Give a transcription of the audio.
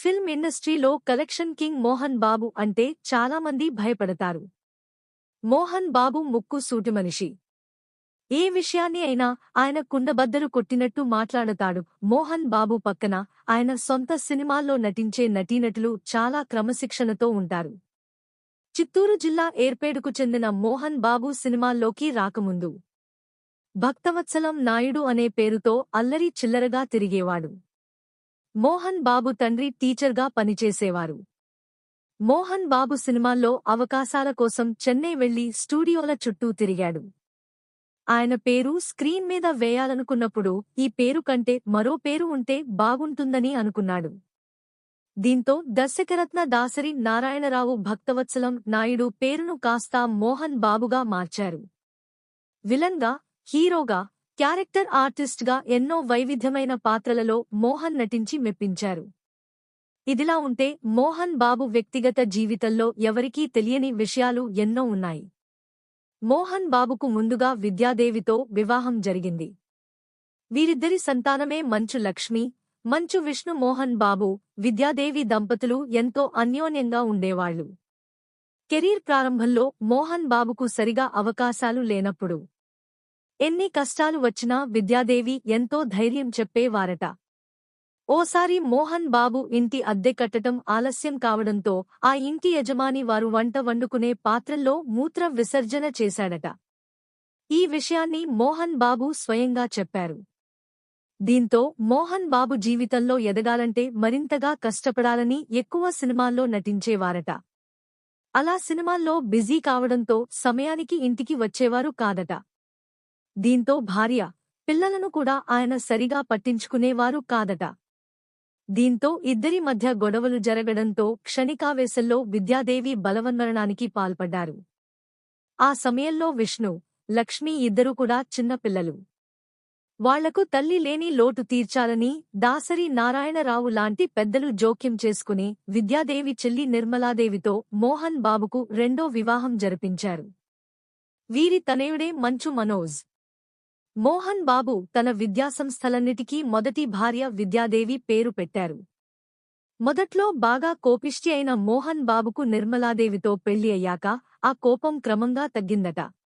Film ఇండస్ట్రీలో collection king Mohan Babu అంటే చాలామంది భయపడతారు. మోహన్ బాబు ముక్కు సూటి మనిషి. ఏ విషయాన్ని అయినా ఆయన కుండబద్దలు కొట్టినట్టు మాట్లాడతాడు. మోహన్ బాబు పక్కన ఆయన సొంత సినిమాల్లో నటించే నటీనటులు చాలా క్రమశిక్షణతో ఉంటారు. చిత్తూరు జిల్లా ఏర్పేడుకు చెందిన మోహన్ బాబు సినిమాల్లోకి రాకముందు. భక్తవత్సలం నాయుడు అనే పేరుతో అల్లరి చిల్లరగా తిరిగేవాడు. మోహన్ బాబు తండ్రి టీచర్గా పనిచేసేవారు. మోహన్ బాబు సినిమాల్లో అవకాశాల కోసం చెన్నై వెళ్ళి స్టూడియోల చుట్టూ తిరిగాడు. ఆయన పేరు స్క్రీన్ మీద వేయాలనుకున్నప్పుడు ఈ పేరు కంటే మరో పేరు ఉంటే బాగుంటుందని అనుకున్నాడు. దీంతో దర్శకరత్న దాసరి నారాయణరావు భక్తవత్సలం నాయుడు పేరును కాస్తా మోహన్ బాబుగా మార్చారు. విలన్గా హీరోగా క్యారెక్టర్ ఆర్టిస్ట్గా ఎన్నో వైవిధ్యమైన పాత్రలలో మోహన్ నటించి మెప్పించారు. ఇదిలా ఉంటే మోహన్ బాబు వ్యక్తిగత జీవితంలో ఎవరికీ తెలియని విషయాలు ఎన్నో ఉన్నాయి. మోహన్ బాబుకు ముందుగా విద్యాదేవితో వివాహం జరిగింది. వీరిద్దరి సంతానమే మంచు లక్ష్మి మంచు విష్ణు మోహన్ బాబు విద్యాదేవి దంపతులు ఎంతో అన్యోన్యంగా ఉండేవాళ్ళు కెరీర్ ప్రారంభంలో మోహన్ బాబుకు సరిగా అవకాశాలు లేనప్పుడు ఎన్ని కష్టాలు వచ్చినా విద్యాదేవి ఎంతో ధైర్యం చెప్పేవారట. ఓసారి మోహన్ బాబు ఇంటి అద్దె కట్టటం ఆలస్యం కావడంతో ఆ ఇంటి యజమాని వారు వంట వండుకునే పాత్రల్లో మూత్ర విసర్జన చేశాడట. ఈ విషయాన్ని మోహన్ బాబు స్వయంగా చెప్పారు. దీంతో మోహన్ బాబు జీవితంలో ఎదగాలంటే మరింతగా కష్టపడాలని ఎక్కువ సినిమాల్లో నటించేవారట. అలా సినిమాల్లో బిజీ కావడంతో సమయానికి ఇంటికి వచ్చేవారు కాదట. దీంతో భార్య పిల్లలను కూడా ఆయన సరిగా పట్టించుకునేవారు కాదట. దీంతో ఇద్దరి మధ్య గొడవలు జరగడంతో క్షణికావేశంలో విద్యాదేవి బలవన్మరణానికి పాల్పడ్డారు. ఆ సమయంలో విష్ణు లక్ష్మి ఇద్దరూ కూడా చిన్నపిల్లలు వాళ్ళకు తల్లి లేని లోటు తీర్చాలని దాసరి నారాయణరావు లాంటి పెద్దలు జోక్యం చేసుకుని విద్యాదేవి చెల్లి నిర్మలాదేవితో మోహన్ బాబుకు రెండో వివాహం జరిపించారు. వీరి తనయుడే మంచు మనోజ్. మోహన్ బాబు తన విద్యాసంస్థలన్నిటికీ మొదటి భార్య విద్యాదేవి పేరు పెట్టారు. మొదట్లో బాగా కోపిష్టి అయిన మోహన్ బాబుకు నిర్మలాదేవితో పెళ్ళి అయ్యాక ఆ కోపం క్రమంగా తగ్గిందట.